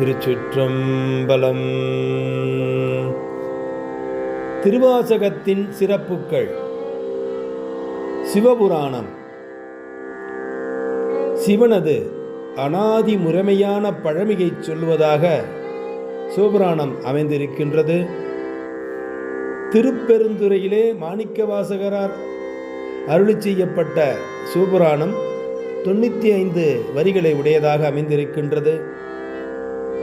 திருச்சிற்றம்பலம். திருவாசகத்தின் சிறப்புகள் சிவபுராணம். சிவனது அனாதி முறைமையான பழமையைச் சொல்வதாக சிவபுராணம் அமைந்திருக்கின்றது. திருப்பெருந்துறையிலே மாணிக்கவாசகரார் அருளி செய்யப்பட்ட சிவபுராணம் தொண்ணூற்றி ஐந்து வரிகளை உடையதாக அமைந்திருக்கின்றது.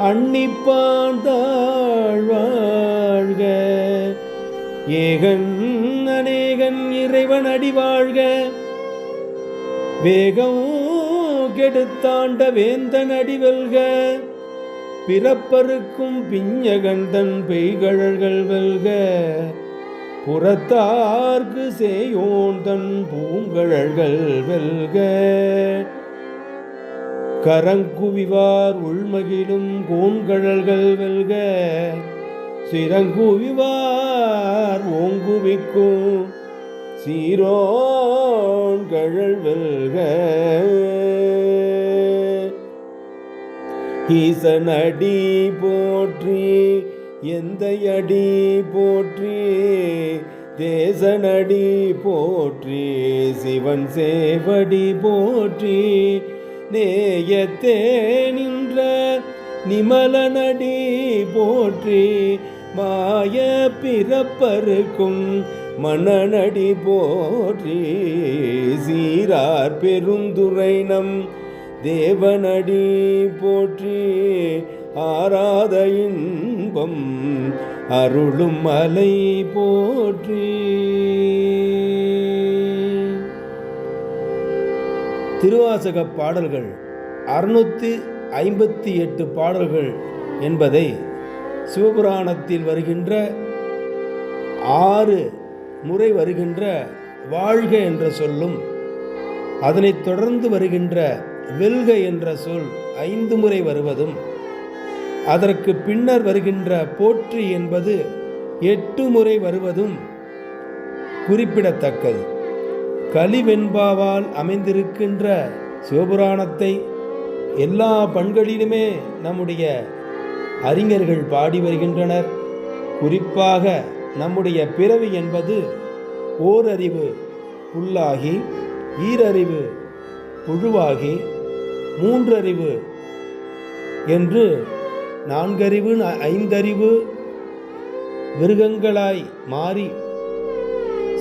அன்னிப்பாழ்வாழ்க ஏகன் அநேகன் இறைவன் அடிவாழ்க. வேகம் கெடுத்தாண்ட வேந்தன் அடிவல்க. பிறப்பருக்கும் பிஞ்சகந்தன் பெய்கழல்கள் வெல்க. புறத்தார்க்கு சேயோன் தன் பூங்கழல்கள் வெல்க. கரங்குவிவார் உள்மகிழும் கோன்கழல்கள் வெல்க சிறங்குவிவார் ஓங்குவிக்கும் சீரோண்கழல் வெல்க. ஈசனடி போற்றி எந்த அடி போற்றி தேசனடி போற்றி சிவன் சேவடி போற்றி நேயத்தே நின்ற நிமலனடி போற்றி மாய பிறப்பருக்கும் மணநடி போற்றி சீரார் பெருந்துரை நம் தேவனடி போற்றி ஆராத இன்பம் அருளும் மலை போற்றி திருவாசக பாடல்கள் அறுநூற்றி ஐம்பத்தி எட்டு பாடல்கள் என்பதை சிவபுராணத்தில் வருகின்ற ஆறு முறை வருகின்ற வாழ்க என்ற சொல்லும் அதனைத் தொடர்ந்து வருகின்ற வெல்க என்ற சொல் ஐந்து முறை வருவதும் அதற்கு பின்னர் வருகின்ற போற்றி என்பது எட்டு முறை வருவதும் குறிப்பிடத்தக்கது. கலிவெண்பாவால் அமைந்திருக்கின்ற சிவபுராணத்தை எல்லா பண்களிலுமே நம்முடைய அறிஞர்கள் பாடி வருகின்றனர். குறிப்பாக நம்முடைய பிறவி என்பது ஓரறிவு புல்லாகி ஈரறிவு புழுவாகி மூன்றறிவு என்று நான்கறிவு ஐந்தறிவு மிருகங்களாய் மாறி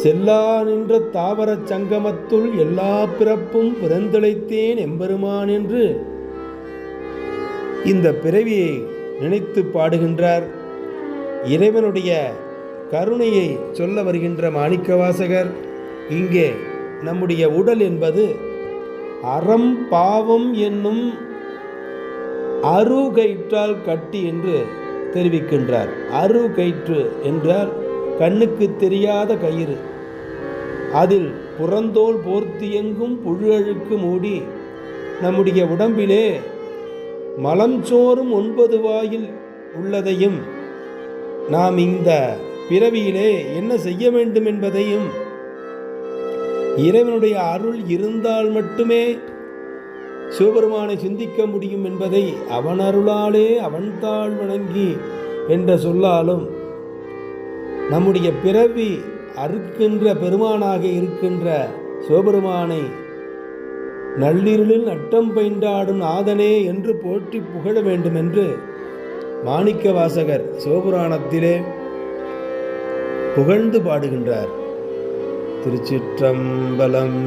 செல்லா நின்ற தாவரச் சங்கமத்துள் எல்லா பிறப்பும் பிறந்தழைத்தேன் எம்பெருமான் என்று இந்த பிறவியை நினைத்து பாடுகின்றார். இறைவனுடைய கருணையை சொல்ல வருகின்ற மாணிக்கவாசகர் இங்கே நம்முடைய உடல் என்பது அறம் பாவம் என்னும் அருகயிற்றால் கட்டி என்று தெரிவிக்கின்றார். அருகயிற்று என்றால் கண்ணுக்கு தெரியாத கயிறு. அதில் புறந்தோல் போர்த்தியெங்கும் புழு அழுக்கு மூடி நம்முடைய உடம்பிலே மலம் சோறும் ஒன்பது வாயில் உள்ளதையும் நாம் இந்த பிறவியிலே என்ன செய்ய வேண்டும் என்பதையும் இறைவனுடைய அருள் இருந்தால் மட்டுமே சிவபெருமானை சிந்திக்க முடியும் என்பதை அவன் அருளாலே அவன் தாழ் வணங்கி என்ற சொல்லாலும் நம்முடைய பிறவி அறுக்கின்ற பெருமானாக இருக்கின்ற சிவபெருமானை நள்ளிருளில் நட்டம் பயின்றாடும் நாதனே என்று போற்றி புகழ வேண்டும் என்று மாணிக்க வாசகர் சிவபுராணத்திலே புகழ்ந்து பாடுகின்றார். திருச்சிற்றம்பலம்